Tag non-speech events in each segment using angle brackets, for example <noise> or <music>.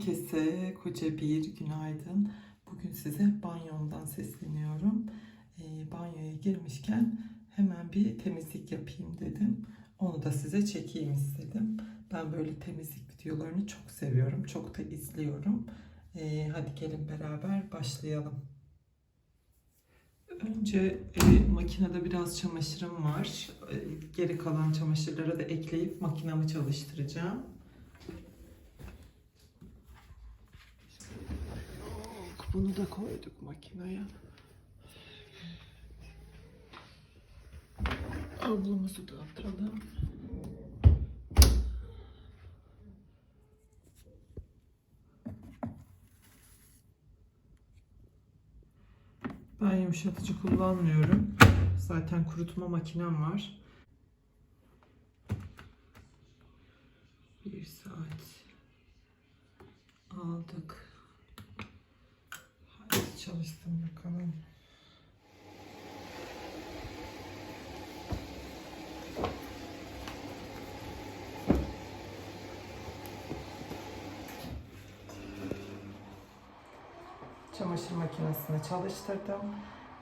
Herkese koca bir günaydın. Bugün size banyomdan sesleniyorum. Ee, banyoya girmişken hemen bir temizlik yapayım dedim. Onu da size çekeyim istedim. Ben böyle temizlik videolarını çok seviyorum. Çok da izliyorum. Ee, hadi gelin beraber başlayalım. Önce e, makinede biraz çamaşırım var. E, geri kalan çamaşırları da ekleyip makinamı çalıştıracağım. Bunu da koyduk makineye. Havlumuzu da atalım. Ben yumuşatıcı kullanmıyorum. Zaten kurutma makinem var. Bir saat aldık. Hadi çalıştım bakalım. Çamaşır makinesini çalıştırdım.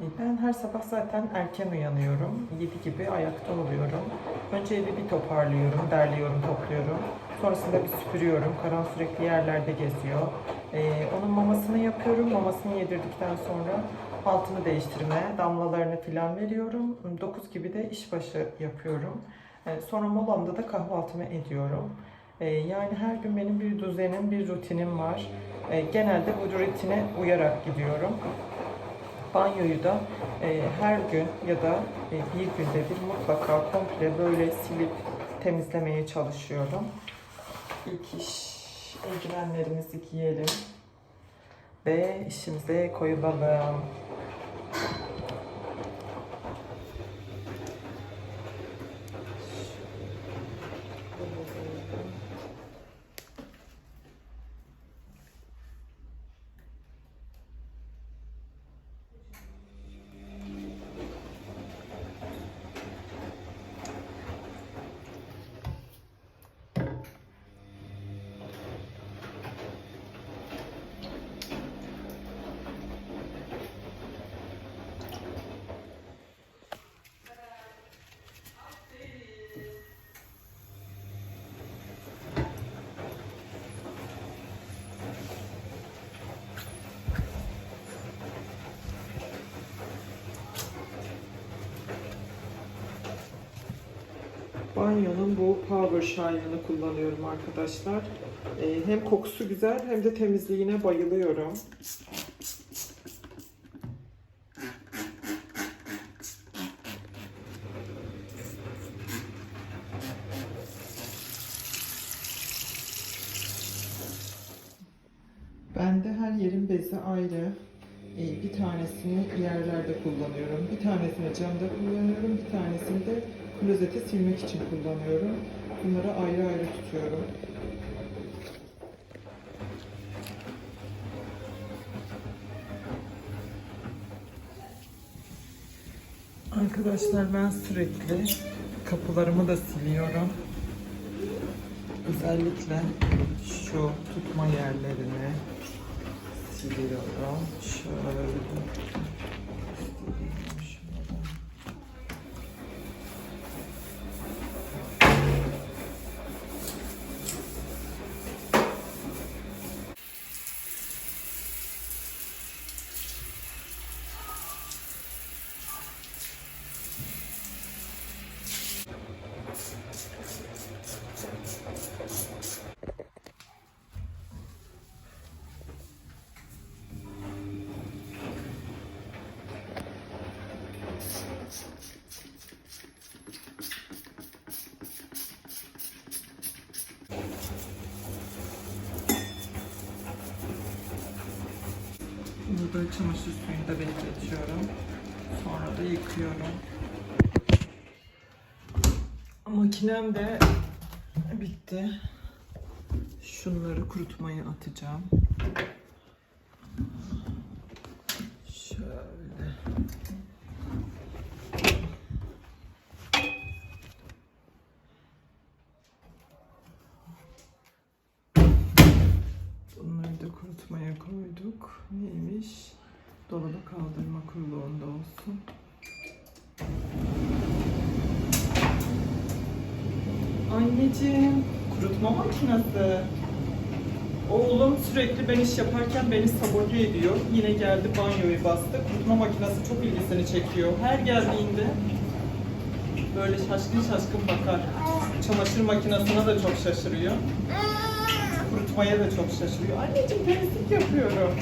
E, Ben her sabah zaten erken uyanıyorum. 7 gibi ayakta oluyorum. Önce evi bir toparlıyorum, derliyorum, topluyorum. Sonrasında bir süpürüyorum. Karan sürekli yerlerde geziyor. Ee, onun mamasını yapıyorum. Mamasını yedirdikten sonra altını değiştirme, damlalarını filan veriyorum. 9 gibi de işbaşı yapıyorum. Ee, sonra molamda da kahvaltımı ediyorum. Ee, yani her gün benim bir düzenim, bir rutinim var. Ee, genelde bu rutine uyarak gidiyorum. Banyoyu da e, her gün ya da e, bir günde bir mutlaka komple böyle silip temizlemeye çalışıyorum. İlk iş eldivenlerimizi giyelim ve işimize koyulalım. Banyonun bu Power Shine'ını kullanıyorum arkadaşlar. Ee, hem kokusu güzel hem de temizliğine bayılıyorum. Ben de her yerin bezi ayrı. Ee, Bir tanesini yerlerde kullanıyorum. Bir tanesini camda kullanıyorum. Bir tanesini de klozeti silmek için kullanıyorum. Bunları ayrı ayrı tutuyorum. Arkadaşlar ben sürekli kapılarımı da siliyorum. Özellikle şu tutma yerlerini siliyorum. Şöyle. Burada çamaşır suyunda bekletiyorum. Sonra da yıkıyorum. Makinem de bitti. Şunları kurutmaya atacağım. Şöyle. kurutmaya koyduk. Neymiş? Dolaba kaldırma kuruluğunda olsun. Anneciğim, kurutma makinesi. Oğlum sürekli ben iş yaparken beni sabote ediyor. Yine geldi banyoyu bastı. Kurutma makinesi çok ilgisini çekiyor. Her geldiğinde böyle şaşkın şaşkın bakar. Çamaşır makinesine de çok şaşırıyor. Kurutmaya da çok şaşırıyor. Anneciğim temizlik yapıyorum.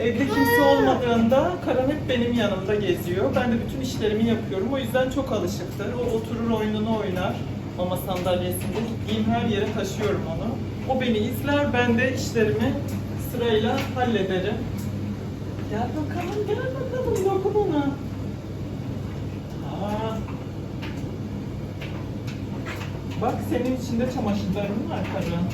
Evde kimse olmadığında Karan hep benim yanımda geziyor. Ben de bütün işlerimi yapıyorum. O yüzden çok alışıktır. O oturur oyununu oynar. Mama sandalyesinde gittiğim her yere taşıyorum onu. O beni izler, ben de işlerimi sırayla hallederim. Gel bakalım, gel bakalım, dokun ona. Aa. Bak senin içinde çamaşırların var Karan.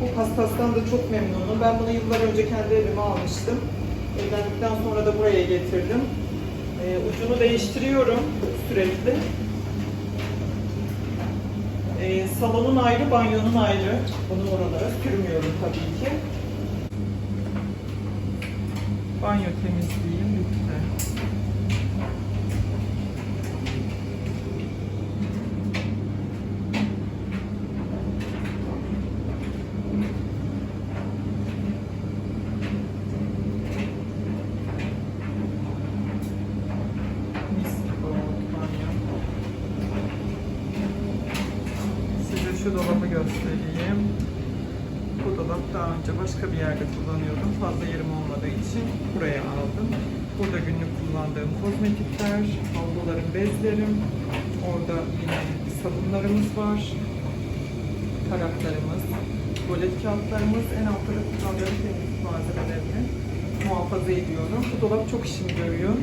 Bu paspastan da çok memnunum. Ben bunu yıllar önce kendi evime almıştım. Evlendikten sonra da buraya getirdim. Ee, ucunu değiştiriyorum sürekli. Ee, salonun ayrı, banyonun ayrı. Bunu oralara sürmüyorum tabii ki. Banyo temizliğim bitti. Mis gibi oldu banyo. Size şu dolabı göstereyim. Bu dolap daha önce başka bir yerde kullanıyordum. Fazla yerim olmadığı için buraya aldım. Burada günlük kullandığım kozmetikler, havlularım, bezlerim. Orada yine sabunlarımız var. Taraklarımız, tuvalet kağıtlarımız, en altta da kullandığım temizlik malzemelerini muhafaza ediyorum. Bu dolap çok işimi görüyor.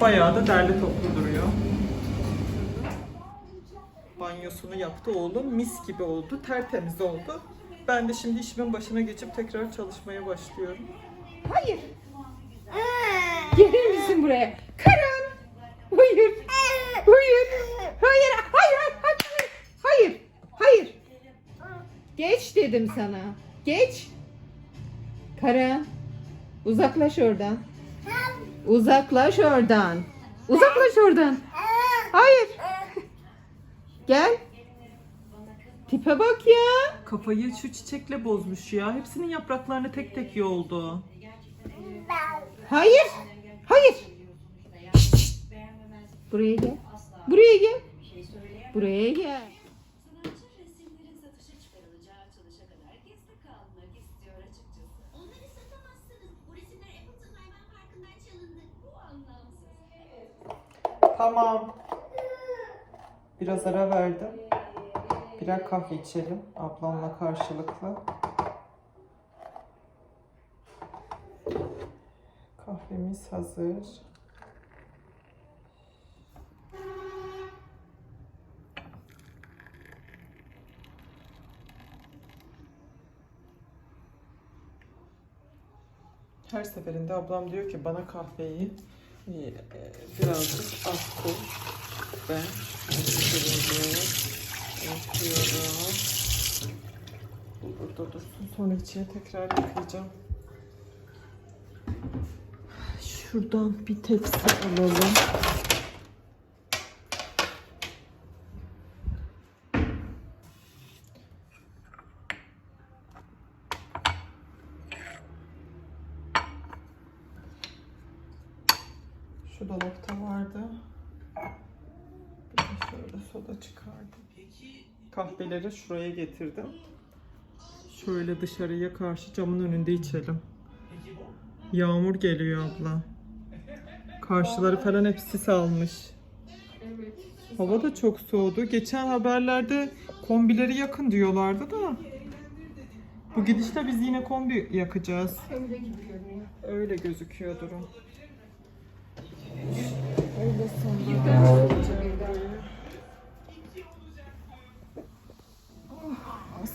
Bayağı da derli toplu duruyor. Banyosunu yaptı oğlum. Mis gibi oldu. Tertemiz oldu. Ben de şimdi işimin başına geçip tekrar çalışmaya başlıyorum. Hayır. Gelir misin buraya? Karan. Hayır. Hayır. Hayır. Hayır. Hayır. Hayır. Hayır. Geç dedim sana. Geç. Karan. Uzaklaş oradan. Uzaklaş oradan. Uzaklaş oradan. Hayır. Gel. Tipe bak ya. Kafayı şu çiçekle bozmuş ya. Hepsinin yapraklarını tek tek yoldu. Hayır. Hayır. Şşt, şşt. Buraya gel. Buraya gel. Buraya gel. Sanatçı resimlerin satışa çıkarılacağı açılışa kadar gizli kalmak istiyor açıkçası. Onları satamazsınız. Bu resimler Appleton Hayvan Parkı'ndan çalındı. Bu anlamsız. Tamam. Biraz ara verdim. Birer kahve içelim ablamla karşılıklı. Kahvemiz hazır. Her seferinde ablam diyor ki bana kahveyi e, birazcık az koy. Ben yapıyorum. Bu burada dursun. Sonra içine tekrar yıkayacağım. Şu Şuradan bir tepsi alalım. Şu dolapta vardı. Bir de şöyle soda çıkardım. Kahveleri şuraya getirdim. Şöyle dışarıya karşı camın önünde içelim. Yağmur geliyor abla. Karşıları falan hep sis almış. Hava da çok soğudu. Geçen haberlerde kombileri yakın diyorlardı da. Bu gidişle biz yine kombi yakacağız. Öyle gibi görünüyor. Öyle gözüküyor durum.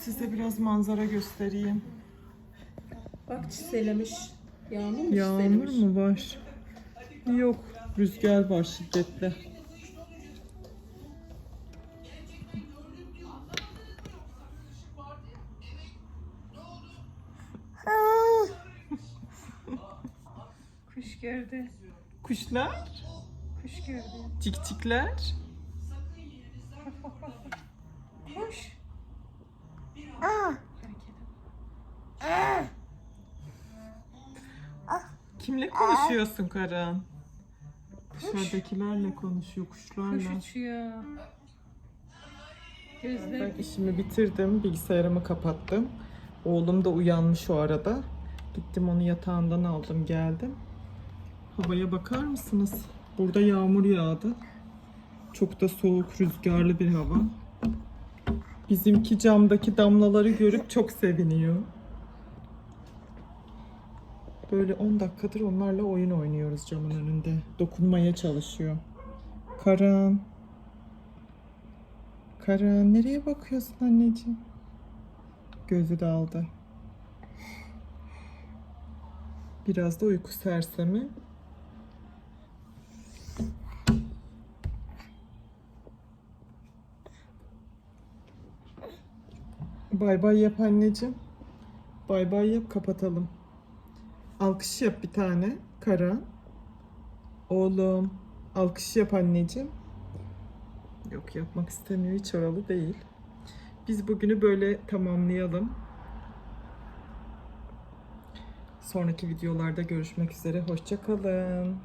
Size biraz manzara göstereyim. Bak çiselemiş. Yağmur mu Yağmur çiselemiş? mu var? Yok. Rüzgar var şiddetli. <laughs> Kuş gördü. Kuşlar, Kuş gördü. cikcikler. Kuş. Kimle konuşuyorsun Karan? Dışarıdakilerle konuşuyor, Kuş kuşlarla. uçuyor. Gözler. Ben işimi bitirdim, bilgisayarımı kapattım. Oğlum da uyanmış o arada. Gittim onu yatağından aldım, geldim. Havaya bakar mısınız? Burada yağmur yağdı. Çok da soğuk, rüzgarlı bir hava. Bizimki camdaki damlaları görüp çok seviniyor. Böyle 10 dakikadır onlarla oyun oynuyoruz camın önünde. Dokunmaya çalışıyor. Karan. Karan nereye bakıyorsun anneciğim? Gözü daldı. Biraz da uyku sersemi. Bay bay yap anneciğim. Bay bay yap kapatalım. Alkış yap bir tane Karan. Oğlum alkış yap anneciğim. Yok yapmak istemiyor hiç oralı değil. Biz bugünü böyle tamamlayalım. Sonraki videolarda görüşmek üzere. Hoşçakalın.